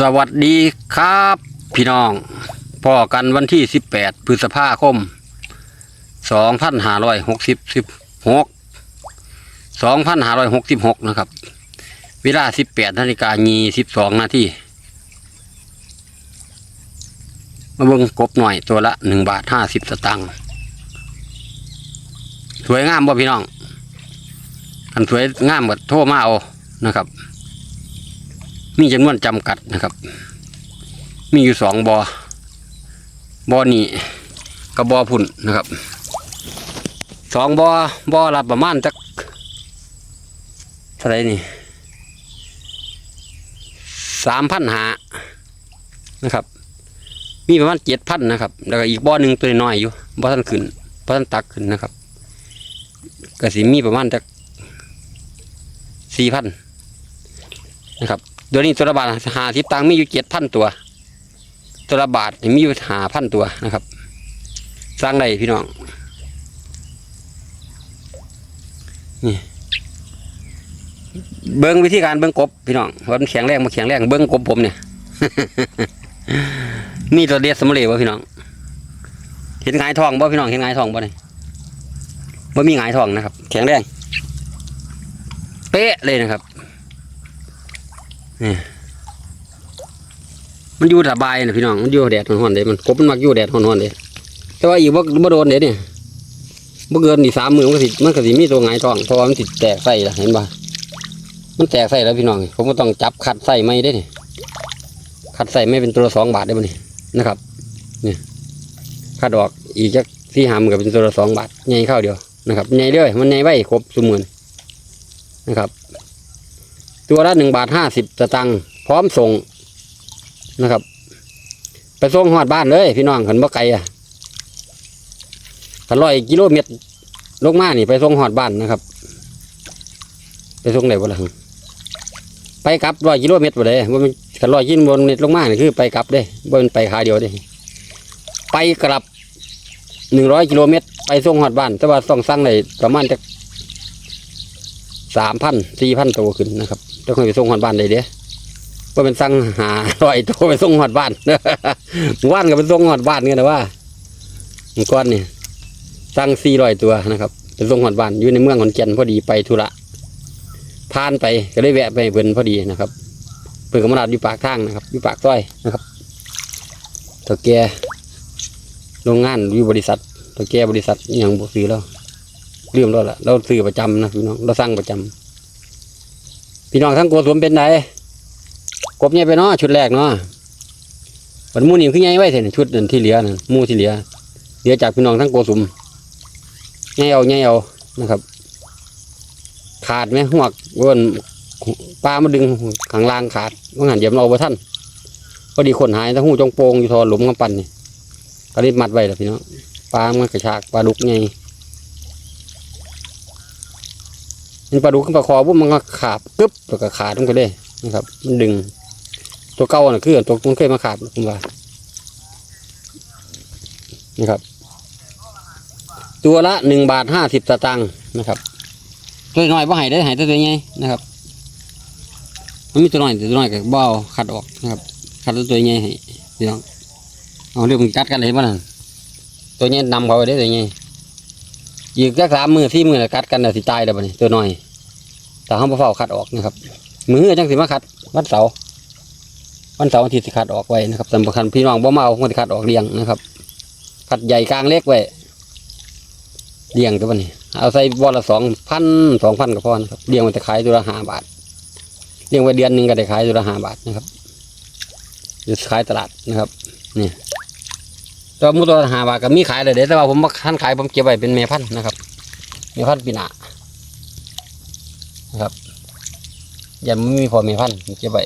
สวัสดีครับ พี่น้องพ่อกันวันที่ 18 พฤษภาคม 2566 2566 นะครับ เวลา 18นาฬิกายี12นาทีมาเบิ่งกบหน่อยตัวละ 1 บาท 50 สตางค์สวยงามบ่พี่น้องอันสวยงามก็โทรมาเอานะครับ มีจำนวนจำกัดนะครับ มีอยู่สองบอบอนี่กับบอพุ่นนะครับสองบอบอละประมาณจักเท่าไรนี่สามพันหานะครับ มีประมาณเจ็ดพันนะครับ แล้วก็อีกบอหนึ่งตัวน้อยอยู่บอท่านขึ้นบอท่านตักขึ้นนะครับก็สิมีประมาณจักสี่พันนะครับ เดี๋ยวนี้ตัวละบาทหาทิพตังมีอยู่เจ็ดพันตัว ตัวละบาทมีอยู่หาพันตัวนะครับ สร้างได้พี่น้อง นี่เบิ้งวิธีการเบิ้งกบพี่น้องว่ามันแข็งแรงมาแข็งแรงเบิ้งกบผมเนี่ยมีตัวเดียดสมเลวะพี่น้อง เห็นหงายทองบ่พี่น้องเห็นหงายทองบ่เนี่ยบ่มีหงายทองนะครับ แข็งแรง เป๊ะเลยนะครับ มันอยู่สบายนะพี่น้องมันอยู่แดดร้อนๆเลยมันกบมันมักอยู่แดดร้อนๆเลยแต่ว่าอีกว่าบ่โดนเดี๋ยวนี่บ่เกินนี่สามมือมันก็สิมันก็สิมีตัวหงายท้องเพราะว่ามันติดแตกไส้ละเห็นป่ะมันแตกไส้แล้วพี่น้องผมก็ต้องจับขัดไส้ไม่ได้นี่ขัดไส้ไม่เป็นตัวสองบาทได้บ่นี่นะครับนี่ขัดออกอีกจักที่หามก็เป็นตัวสองบาทใหญ่เข้าเดียวนะครับใหญ่เลยมันใหญ่ไว้ครบสมมือนะครับ ตัวละหนึ่งบาทห้าสิบสตังค์พร้อมส่งนะครับ ไปส่งหอดบ้านเลยพี่น้องขันบ่ไกลอะขันร้อยกิโลเมตรลงมานี่ไปส่งหอดบ้านนะครับ ไปส่งไหนบ่ล่ะไปกลับร้อยกิโลเมตรบ่ได้ว่ามันขันร้อยกิโลเมตรลงมานี่คือไปกลับเด้บ่มันไปขาเดียวเด้ไปกลับหนึ่งร้อยกิโลเมตร ไปส่งหอดบ้าน แต่ว่าต้องสั่งในประมาณจะสามพันสี่พันตัวขึ้นนะครับ ต้องให้ไปส่งหอดบ้านเลยเด้ว่าเป็นสั่งหาร้อยตัวไปส่งหอดบ้านว่านก็เป็นส่งหอดบ้านกันนะว่าก้อนนี่สั่งสี่ร้อยตัวนะครับเป็นส่งหอดบ้านอยู่ในเมืองขอนแก่นพอดีไปธุระผ่านไปก็ได้แวะไปเพิ่นพอดีนะครับเพิ่นก็มาดัดอยู่ปากทางนะครับอยู่ปากซอยนะครับตัวแกโรงงานอยู่บริษัทตัวแกบริษัทอย่างบุซื้อแล้วเรื่องแล้วล่ะเราซื้อประจำนะพี่น้องเราสั่งประจำ พี่น้องทั้งโกสวมเป็นไงกบใหญ่ไปเนาะชุดแรกเนาะบัดหมูนี่คือใหญ่ไว้เถอะชุดนั่นที่เหลือนั่นมูที่เหลือเหลือจากพี่น้องทั้งโกสุมใหญ่เอาใหญ่เอานะครับ ขาดไหมหวกวนปลามาดึงขางล่างขาดว่าหันเหยียบเอาบ่ท่านพอดีคนหายทั้งหูจงโปงอยู่ทอหลุมกำปั้นนี่ก็รีบมัดไว้แล้วพี่น้องปลามันกระชากปลาดุกใหญ่ มันปลาดุกขึ้นปลาคอปุ๊บมันก็ขาบกึ๊บแล้วก็ขาดลงไปเลยนะครับ มันดึง ตัวเก่าน่ะคือตัวมันเคยมาขาดผมว่านะครับ ตัวละหนึ่งบาทห้าสิบสตางค์นะครับตัวน้อยบ่ใหายได้หายตัวใหญ่นะครับมันมีตัวน้อยตัวน้อยกับเบ้าขัดออกนะครับขัดตัวใหญ่ให้พี่น้องเอาเรื่องมันกัดกันเลยบ้านั่นตัวใหญ่นำเขาไปได้ตัวใหญ่ อีกสักสามมือสี่มือนะกัดกันนะสิตายแล้วบ่นี่ตัวน้อยแต่ห้องเฝ้าขัดออกนะครับ มือจังสิมาขัด วันเสาร์วันเสาร์วันที่สิขัดออกไว้นะครับสำคัญพี่น้องบ่เมาคนที่ขัดออกเลี้ยงนะครับขัดใหญ่กลางเล็กไว้เลี้ยงตัวนี้ เอาใส่บอลละสองพันสองพันก็พอนะครับเลี้ยงไว้จะขายตัวละห้าบาทเลี้ยงไว้เดือนหนึ่งก็ได้ขายตัวละห้าบาทนะครับจะขายตลาดนะครับ นี่ ตัวมูตัวห้าบาทก็มีขายเลยเดี๋ยวแต่ว่าผมท่านขายผมเก็บไว้เป็นเมพันนะครับเมพันปีหนานะครับยันไม่มีพอเมพันเก็บไว้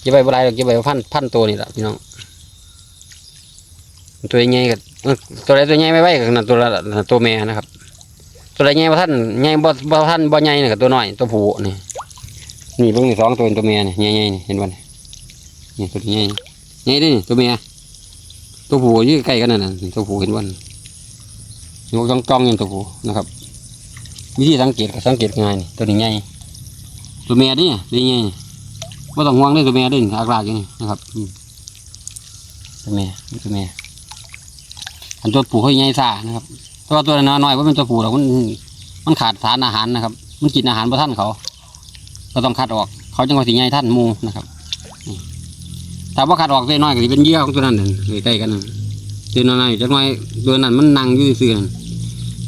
เก็บไว้บ่ไรหรอกเก็บไว้พันพันตัวนี่แหละพี่น้องตัวใหญ่กับตัวใดตัวใหญ่ไม่ไหวกับตัวตัวแม่นะครับ ตัวใดใหญ่บ่ท่านใหญ่บ่บ่ท่านบ่ใหญ่นี่กับตัวน้อยตัวผู้นี่นี่เพิ่งนี่สองตัวเป็นตัวแม่นี่ใหญ่ๆนี่เห็นบ่นี่นี่ตัวใหญ่ใหญ่ดิตัวแม่ ตัวผู้อยู่ใกล้กันนั่นนะตัวผู้เห็นบ่นี่อยู่จ้องจ้องอยู่ตัวผู้นะครับ วิธีสังเกตก็สังเกตง่ายตัวนี้ใหญ่ตัวเมียดิดีไงบบ่ต้องห่วงเลยตัวแม่เด้ออากลากอย่างนี้นะครับตัวแม่นี่ตัวแม่อันตัวผู้เขาใหญ่ซ่านะครับแต่ว่าตัวน้อยๆว่าเป็นตัวผู้หรอกมันมันขาดสารอาหารนะครับ มันกินอาหารบ่ท่านเขา เราต้องคัดออก เขาจังว่าสิใหญ่ท่านมูนะครับ ถ้าว่าคัดออกตัวน้อยก็สิเป็นเยื่อของตัวนั้นนั่นใกล้กันนั่นตัวน้อยจักหน่อยตัวนั้นมันนั่งอยู่ซื่อๆนั่น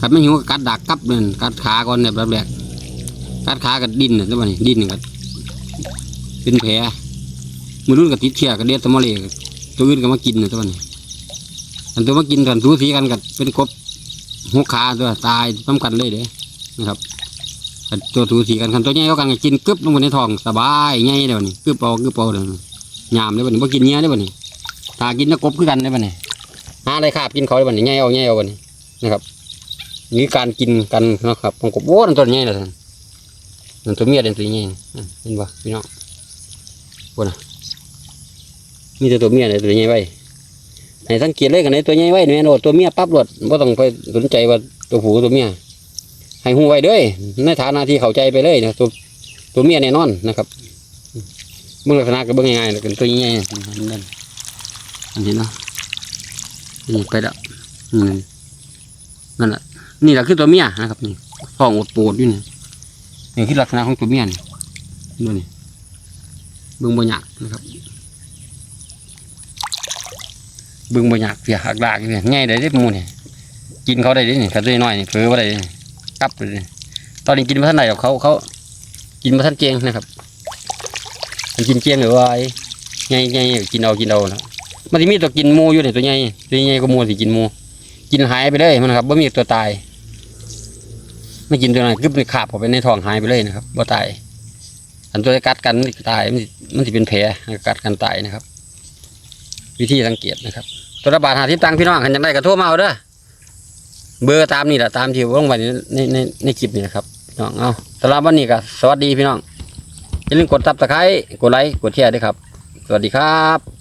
คัดไม่หิวก็กัดดักกับเลยกัดขาก่อนเนี่ยแบบแรกกัดขากับดินเน่ะตัวนี้ดินนี่ก็เป็นแผลมือรุ่นกับติดเชื้อกับเลียดตะมะเลตัวอื่นก็มากินเน่ะตัวนี้อันตัวมากินกันสูสีกันกับเป็นกบหัวขาตัวตายพร้อมกันเลยเด้นะครับคันตัวถูสีกันคันตัวใหญ่ก็กันกินกึบลงไปในท้องสบายใหญ่เดี๋ยวนี้กึบเอากึบเอาเดี๋ยวนี้ ยามได้บ่นี่บ่กินเนี้ยได้บ่นี่ถ้ากินนักบคือกันได้บ่นี่หาอะไรคาบกินเขาได้บ่นี่ใหญ่เอาใหญ่เอาบ่นี่นะครับนี่การกินกันนะครับของกบโอ้นั่นตัวใหญ่เลยท่านนั่นตัวเมียเด่นตัวใหญ่เห็นบ่พี่น้องบ่นะมีแต่ตัวเมียเลยตัวใหญ่ไว้ให้สังเกตเลยกันในตัวใหญ่ไว้นี่แม่นโดตัวเมียปั๊บโดดบ่ต้องไปสนใจว่าตัวผู้ตัวเมียให้หูไว้ด้วยในฐานะที่เข้าใจไปเลยนะตัวตัวเมียแน่นอนนะครับ เบื้องลักษณะก็เบื้องง่ายๆนะเป็นตัวใหญ่ๆนั่นอันนี้เนาะนี่ไปแล้วอืมนั่นแหละนี่แหละคือตัวเมียนะครับนี่ท้องอดปวดอยู่นี่นี่คือลักษณะของตัวเมียนี่ดูนี่เบื้องบนหยักนะครับเบื้องบนหยักเสียหักดากเนี่ยง่ายได้ได้หมูนี่กินเขาได้เดินี่กันตัวยน้อยนี่เผือว่าได้กับเลยตอนนี้กินมาท่านไหนหรอกเขาเขากินมาท่านเจียงนะครับ มันกินเจียงหรือว่าไอ้ไงไงกินเอากินเอานะมันจะมีตัวกินมูอยู่ในตัวใหญ่ตัวใหญ่ก็มูสิกินมูกินหายไปเลยมันครับไม่มีตัวตายไม่กินตัวไหนกึบในขาบเข้าไปในท้องหายไปเลยนะครับบ่ตายอันตัวกัดกันมันตายมันสิมันจะเป็นแผลกัดกันตายนะครับ วิธีสังเกตนะครับ ตัวละบาทหาที่ตังพี่น้องคันยังได้กระทรมาเอาเด้อเบอร์ตามนี่แหละตามที่ลงไว้ในในในคลิปนี่นะครับน้องเอาสำหรับวันนี้ก็สวัสดีพี่น้อง อย่าลืมกดซับสไครต์กดไลค์ กดแชร์ด้วยครับ สวัสดีครับ